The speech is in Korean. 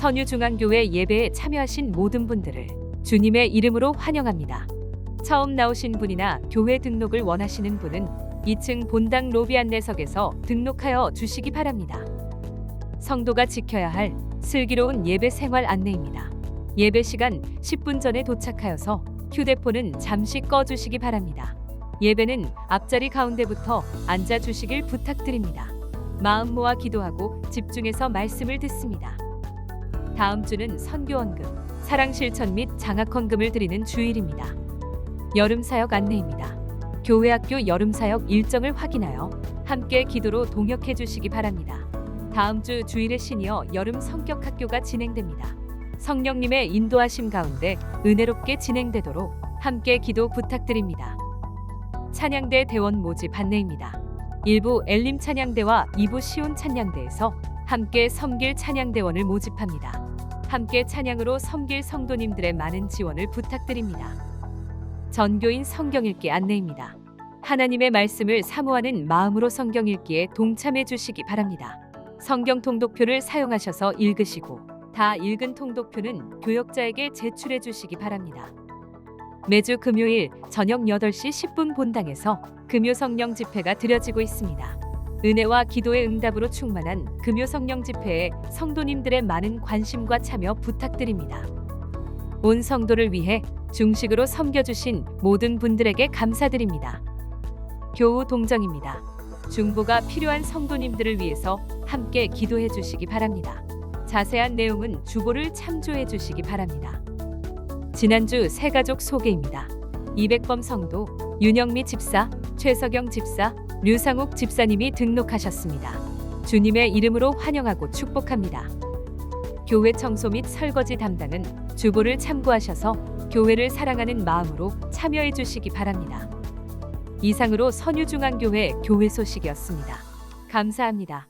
선유중앙교회 예배에 참여하신 모든 분들을 주님의 이름으로 환영합니다. 처음 나오신 분이나 교회 등록을 원하시는 분은 2층 본당 로비 안내석에서 등록하여 주시기 바랍니다. 성도가 지켜야 할 슬기로운 예배 생활 안내입니다. 예배 시간 10분 전에 도착하여서 휴대폰은 잠시 꺼주시기 바랍니다. 예배는 앞자리 가운데부터 앉아 주시길 부탁드립니다. 마음 모아 기도하고 집중해서 말씀을 듣습니다. 다음 주는 선교원금, 사랑실천 및 장학헌금을 드리는 주일입니다. 여름 사역 안내입니다. 교회 학교 여름 사역 일정을 확인하여 함께 기도로 동역해 주시기 바랍니다. 다음 주 주일에 시니어 여름 성격 학교가 진행됩니다. 성령님의 인도하심 가운데 은혜롭게 진행되도록 함께 기도 부탁드립니다. 찬양대 대원 모집 안내입니다. 일부 엘림 찬양대와 2부 시온 찬양대에서 함께 섬길 찬양대원을 모집합니다. 함께 찬양으로 섬길 성도님들의 많은 지원을 부탁드립니다. 전교인 성경 읽기 안내입니다. 하나님의 말씀을 사모하는 마음으로 성경 읽기에 동참해 주시기 바랍니다. 성경 통독표를 사용하셔서 읽으시고 다 읽은 통독표는 교역자에게 제출해 주시기 바랍니다. 매주 금요일 저녁 8시 10분 본당에서 금요 성령 집회가 드려지고 있습니다. 은혜와 기도의 응답으로 충만한 금요 성령 집회에 성도님들의 많은 관심과 참여 부탁드립니다. 온 성도를 위해 중식으로 섬겨주신 모든 분들에게 감사드립니다. 교우 동정입니다. 중보가 필요한 성도님들을 위해서 함께 기도해 주시기 바랍니다. 자세한 내용은 주보를 참조해 주시기 바랍니다. 지난주 새가족 소개입니다. 200범 성도 윤영미 집사, 최석영 집사, 류상욱 집사님이 등록하셨습니다. 주님의 이름으로 환영하고 축복합니다. 교회 청소 및 설거지 담당은 주보를 참고하셔서 교회를 사랑하는 마음으로 참여해 주시기 바랍니다. 이상으로 선유중앙교회 교회 소식이었습니다. 감사합니다.